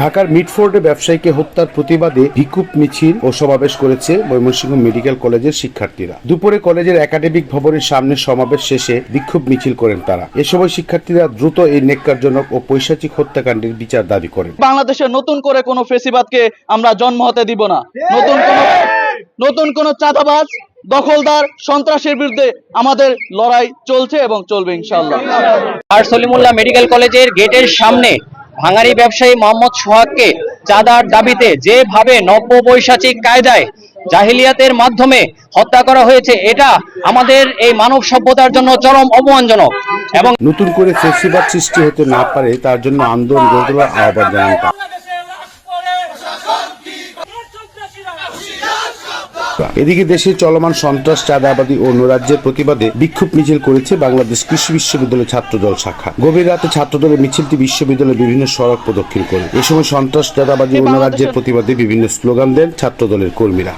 ঢাকার মিডফোর্ডে ব্যবসায়ীকে হত্যার প্রতিবাদে বিক্ষোভ মিছিল ও সমাবেশ করেছে ময়মনসিংহ মেডিকেল কলেজের শিক্ষার্থীরা। দুপুরে কলেজের একাডেমিক ভবনের সামনে সমাবেশ শেষে বিক্ষোভ মিছিল করেন তারা। এ সময় শিক্ষার্থীরা দ্রুত এই নেককারজনক ও পৈশাচিক হত্যাকাণ্ডের বিচার দাবি করেন। বাংলাদেশে নতুন করে কোনো ফেসিবাদকে আমরা জন্ম হতে দিব না। নতুন কোন নতুন কোন চাঁদাবাজ দখলদার সন্ত্রাসের বিরুদ্ধে আমাদের লড়াই চলছে এবং চলবে ইনশাআল্লাহ। আর সলিমুল্লাহ মেডিকেল কলেজের গেটের সামনে ভাঙারি ব্যবসায়ী মোহাম্মদ সোহাগকে চাঁদার দাবিতে যেভাবে নব্য বৈশাচিক কায়দায় জাহিলিয়াতের মাধ্যমে হত্যা করা হয়েছে, এটা আমাদের এই মানব সভ্যতার জন্য চরম অপমানজনক এবং নতুন করে ফেসিবাদ সৃষ্টি হতে না পারে, তার জন্য আন্দোলন আহ্বান জানান এদিকে দেশে চলমান সন্ত্রাস চাঁদাবাদী ও নৈরাজ্যের প্রতিবাদে বিক্ষোভ মিছিল করেছে বাংলাদেশ কৃষি বিশ্ববিদ্যালয় ছাত্রদল শাখা। গভীর রাতে ছাত্রদলের মিছিলটি বিশ্ববিদ্যালয়ের বিভিন্ন সড়ক প্রদক্ষিণ করে। এ সময় সন্ত্রাস চাঁদাবাদী ও নৈরাজ্যের প্রতিবাদে বিভিন্ন স্লোগান দেন ছাত্রদলের কর্মীরা।